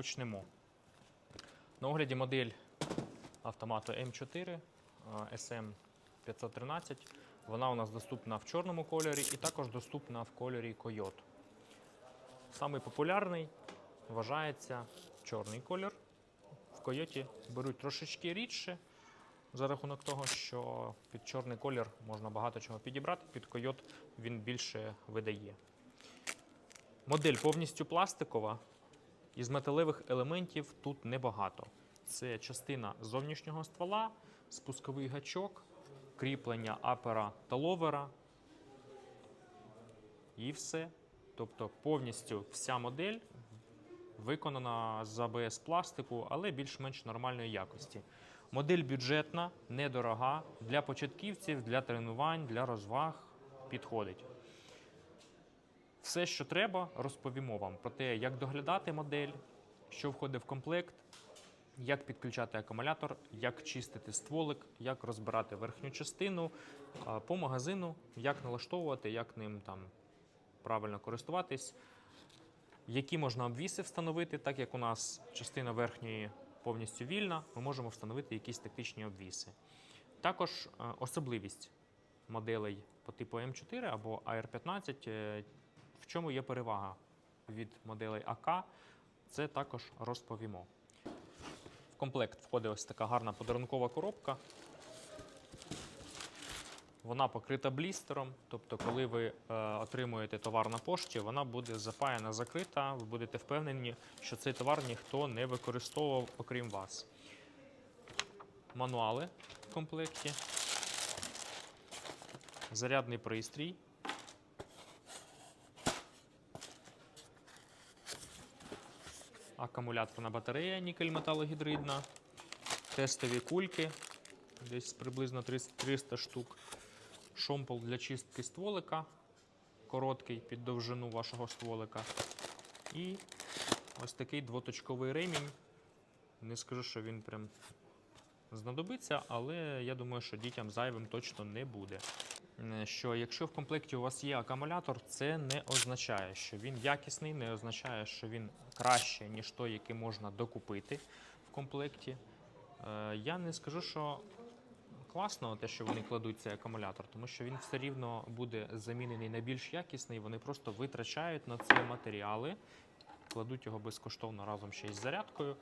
почнемо. На огляді модель автомату М4 е, SM513. Вона у нас доступна в чорному кольорі і також доступна в кольорі Coyote. Самий популярний вважається чорний колір. В Coyote беруть трошечки рідше, за рахунок того, що під чорний колір можна багато чого підібрати, під Coyote він більше видає. Модель повністю пластикова. Із металевих елементів тут небагато. Це частина зовнішнього ствола, спусковий гачок, кріплення апера та ловера. І все. Тобто повністю вся модель виконана з АБС пластику, але більш-менш нормальної якості. Модель бюджетна, недорога, для початківців, для тренувань, для розваг підходить. Все, що треба, розповімо вам про те, як доглядати модель, що входить в комплект, як підключати акумулятор, як чистити стволик, як розбирати верхню частину по магазину, як налаштовувати, як ним там правильно користуватись, які можна обвіси встановити, так як у нас частина верхньої повністю вільна, ми можемо встановити якісь тактичні обвіси. Також особливість моделей по типу М4 або AR15, е, в чому є перевага від моделей АК, це також розповімо. В комплект входить ось така гарна подарункова коробка. Вона покрита блістером, тобто, коли ви е, отримуєте товар на пошті, вона буде запаяна, закрита. Ви будете впевнені, що цей товар ніхто не використовував, окрім вас. Мануали в комплекті, зарядний пристрій. Акумуляторна батарея нікель металогідридна, тестові кульки, десь приблизно 300 300 штук, шомпол для чистки стволика, короткий під довжину вашого стволика. І ось такий двоточковий ремінь. Не скажу, що він прям знадобиться, але я думаю, що дітям зайвим точно не буде. Що якщо в комплекті у вас є акумулятор, це не означає, що він якісний, не означає, що він краще, ніж той, який можна докупити в комплекті. Е, Я не скажу, що класно те, що вони кладуть цей акумулятор, тому що він все рівно буде замінений на більш якісний. Вони просто витрачають на це матеріали, кладуть його безкоштовно разом ще із зарядкою.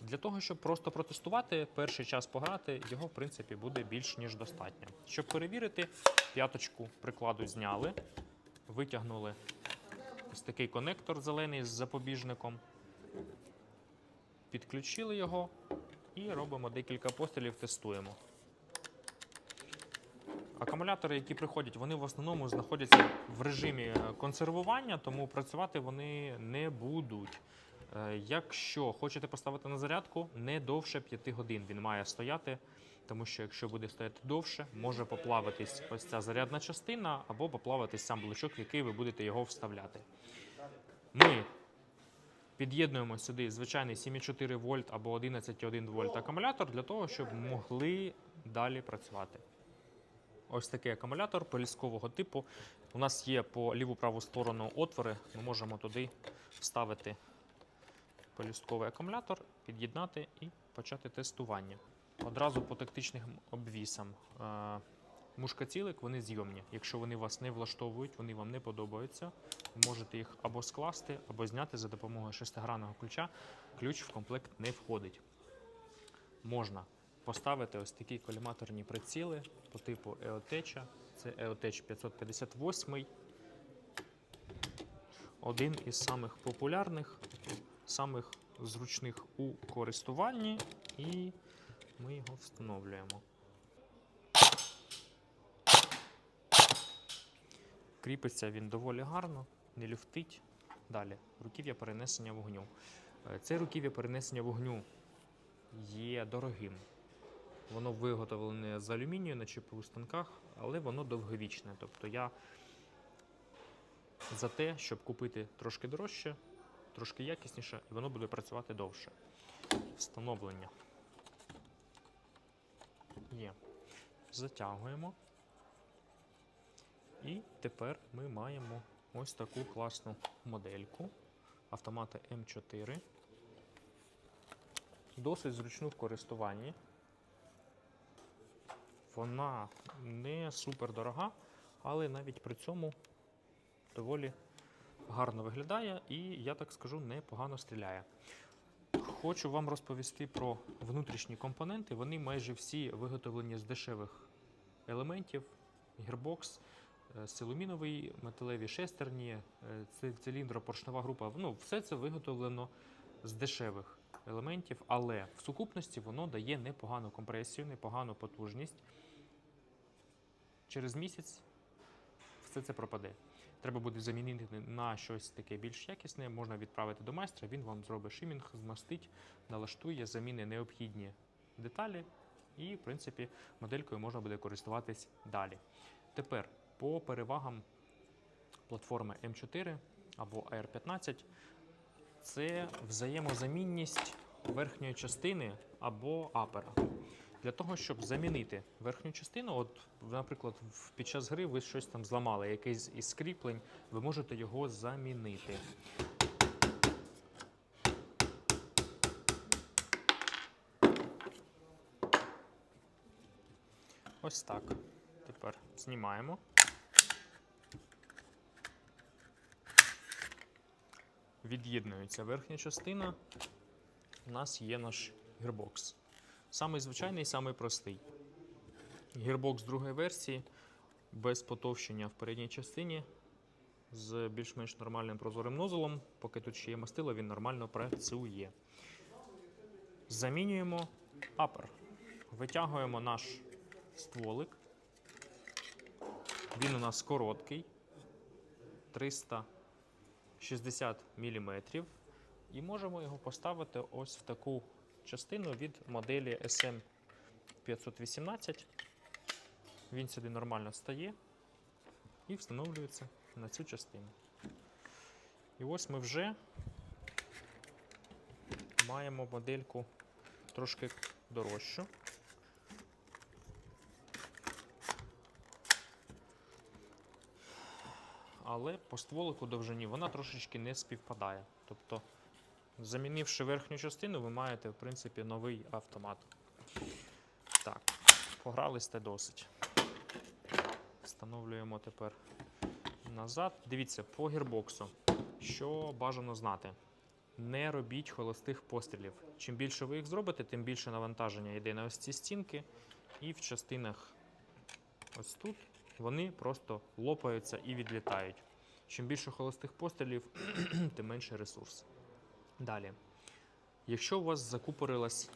Для того, щоб просто протестувати, перший час пограти, його в принципі буде більш ніж достатньо. Щоб перевірити, п'яточку прикладу зняли, витягнули ось такий конектор зелений з запобіжником, підключили його і робимо декілька пострілів, тестуємо. Акумулятори, які приходять, вони в основному знаходяться в режимі консервування, тому працювати вони не будуть. Е, Якщо хочете поставити на зарядку, не довше 5 годин він має стояти, тому що якщо буде стояти довше, може поплавитись ось ця зарядна частина або поплавитись сам блочок, в який ви будете його вставляти. Ми під'єднуємо сюди звичайний 7,4 вольт або 11,1 вольт акумулятор для того, щоб могли далі працювати. Ось такий акумулятор поліскового типу. У нас є по ліву праву сторону отвори. Ми можемо туди вставити полістковий акумулятор, під'єднати і почати тестування. Одразу по тактичним обвісам. Е, Мушкацілик вони зйомні. Якщо вони вас не влаштовують, вони вам не подобаються, ви можете їх або скласти, або зняти за допомогою шестигранного ключа. Ключ в комплект не входить. Можна поставити ось такі коліматорні приціли по типу EOTech. Це EOTech 558. Один із самих популярних, самих зручних у користуванні, і ми його встановлюємо. Кріпиться він доволі гарно, не люфтить. Далі, руків'я перенесення вогню. Е, Це руків'я перенесення вогню є дорогим. Воно виготовлене з алюмінію на чипових станках, але воно довговічне. Тобто я за те, щоб купити трошки дорожче, трошки якісніше, і воно буде працювати довше. Встановлення. Є. Затягуємо. І тепер ми маємо ось таку класну модельку автомата М4. досить зручну в користуванні. Вона не супер дорога, але навіть при цьому доволі гарно виглядає і, я так скажу, непогано стріляє. Хочу вам розповісти про внутрішні компоненти. Вони майже всі виготовлені з дешевих елементів. Гірбокс, е, силуміновий, металеві шестерні, е, ци- група. Ну, все це виготовлено з дешевих елементів, але в сукупності воно дає непогану компресію, непогану потужність. Через місяць все це пропаде. Треба буде замінити на щось таке більш якісне. Можна відправити до майстра, він вам зробить шимінг, змастить, налаштує, заміни необхідні деталі, і, в принципі, моделькою можна буде користуватись далі. Тепер по перевагам платформи М4 або AR15 це взаємозамінність верхньої частини або апера. Для того, щоб замінити верхню частину, от, наприклад, під час гри ви щось там зламали, якийсь із скріплень, ви можете його замінити. Ось так. Тепер знімаємо. Від'єднується верхня частина. У нас є наш гірбокс. Самий звичайний, самий простий. Гірбокс другої версії без потовщення в передній частині з більш-менш нормальним прозорим нозелом. Поки тут ще є мастило, він нормально працює. Замінюємо апер. Витягуємо наш стволик. Він у нас короткий, 360 мм. І можемо його поставити ось в таку частину від моделі SM518. Він сюди нормально стає і встановлюється на цю частину. І ось ми вже маємо модельку трошки дорожчу. Але по стволику довжині вона трошечки не співпадає. Тобто, замінивши верхню частину, ви маєте, в принципі, новий автомат. Так, погрались те досить. Встановлюємо тепер назад. Дивіться, по гірбоксу. Що бажано знати? Не робіть холостих пострілів. Чим більше ви їх зробите, тим більше навантаження йде на ось ці стінки. І в частинах ось тут вони просто лопаються і відлітають. Чим більше холостих пострілів, тим менше ресурс. Далі. Якщо у вас закупорилась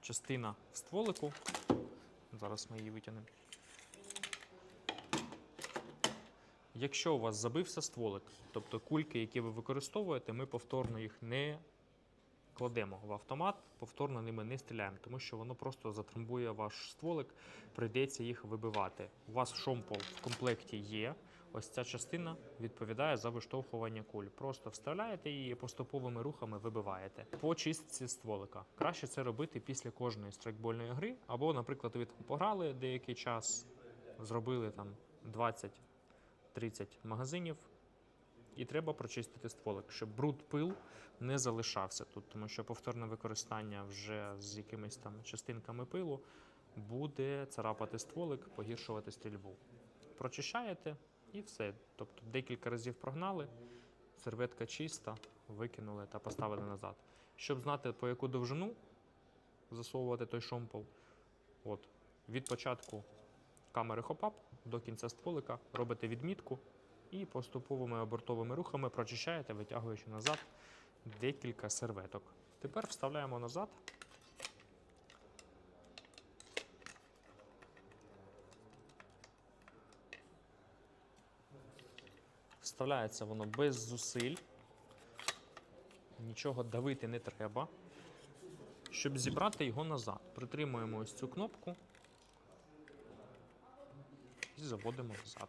частина в стволику, зараз ми її витягнемо. Якщо у вас забився стволик, тобто кульки, які ви використовуєте, ми повторно їх не кладемо в автомат, повторно ними не стріляємо, тому що воно просто затрамбує ваш стволик, прийдеться їх вибивати. У вас шомпол в комплекті є. Ось ця частина відповідає за виштовхування куль. Просто вставляєте її поступовими рухами вибиваєте. По чистці стволика. Краще це робити після кожної страйкбольної гри, або, наприклад, ви пограли деякий час, зробили там 20 30 магазинів, і треба прочистити стволик, щоб бруд пил не залишався тут, тому що повторне використання вже з якимись там частинками пилу буде царапати стволик, погіршувати стрільбу. Прочищаєте і все. Тобто декілька разів прогнали, серветка чиста, викинули та поставили назад. Щоб знати, по яку довжину засовувати той шомпол, от, від початку камери хопап до кінця стволика, робите відмітку і поступовими обертовими рухами прочищаєте, витягуючи назад декілька серветок. Тепер вставляємо назад. Вставляється воно без зусиль. Нічого давити не треба. Щоб зібрати його назад, притримуємо ось цю кнопку і заводимо назад.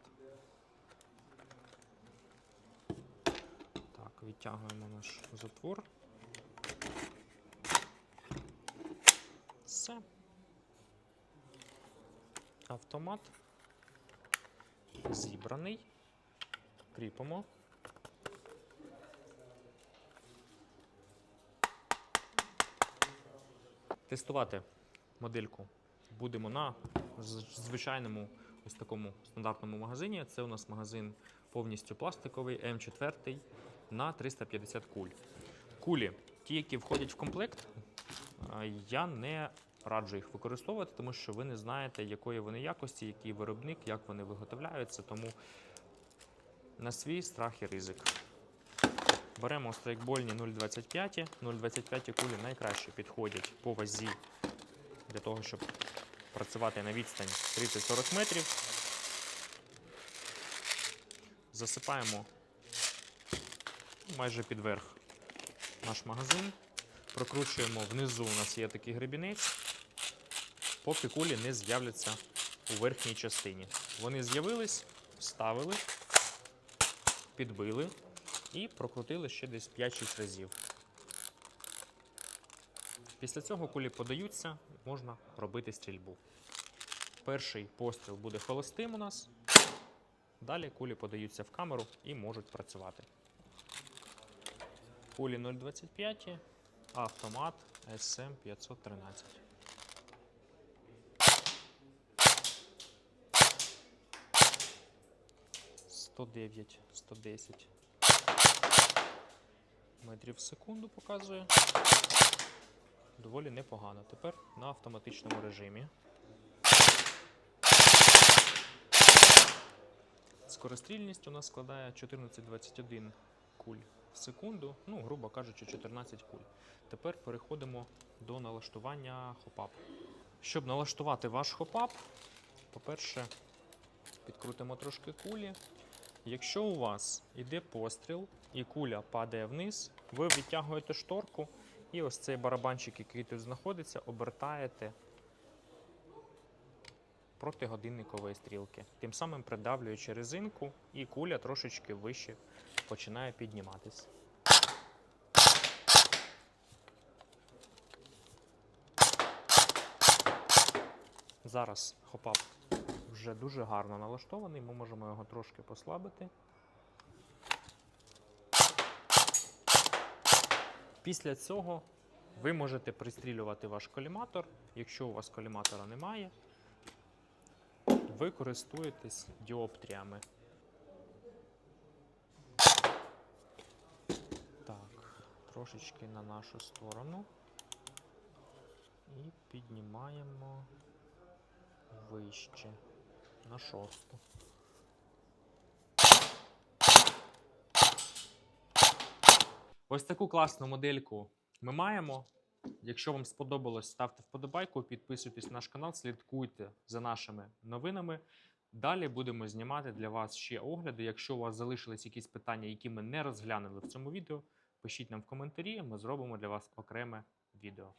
Так, відтягуємо наш затвор. Все. Автомат зібраний. Кріпимо. Тестувати модельку будемо на звичайному ось такому стандартному магазині. Це у нас магазин повністю пластиковий М4 на 350 куль. Кулі, ті, які входять в комплект, я не раджу їх використовувати, тому що ви не знаєте, якої вони якості, який виробник, як вони виготовляються. Тому на свій страх і ризик. Беремо страйкбольні 0,25. 0,25 кулі найкраще підходять по вазі для того, щоб працювати на відстані 30-40 метрів. Засипаємо майже під верх наш магазин. Прокручуємо внизу, у нас є такий гребінець, поки кулі не з'являться у верхній частині. Вони з'явились, вставили, підбили і прокрутили ще десь 5-6 разів. Після цього кулі подаються, можна робити стрільбу. Перший постріл буде холостим у нас. Далі кулі подаються в камеру і можуть працювати. Кулі 0,25, автомат SM513. 109, 110 метрів в секунду показує. Доволі непогано. Тепер на автоматичному режимі. Скорострільність у нас складає 14-21 куль в секунду, ну, грубо кажучи, 14 куль. Тепер переходимо до налаштування хопап. Щоб налаштувати ваш хопап, по-перше, підкрутимо трошки кулі. Якщо у вас йде постріл і куля падає вниз, ви відтягуєте шторку і ось цей барабанчик, який тут знаходиться, обертаєте проти годинникової стрілки. Тим самим придавлюючи резинку, і куля трошечки вище починає підніматись. Зараз хопап вже дуже гарно налаштований, ми можемо його трошки послабити. Після цього ви можете пристрілювати ваш коліматор. Якщо у вас коліматора немає, ви користуєтесь діоптріями. Так, трошечки на нашу сторону. І піднімаємо вище на шосту. Ось таку класну модельку ми маємо. Якщо вам сподобалось, ставте вподобайку, підписуйтесь на наш канал, слідкуйте за нашими новинами. Далі будемо знімати для вас ще огляди. Якщо у вас залишились якісь питання, які ми не розглянули в цьому відео, пишіть нам в коментарі, ми зробимо для вас окреме відео.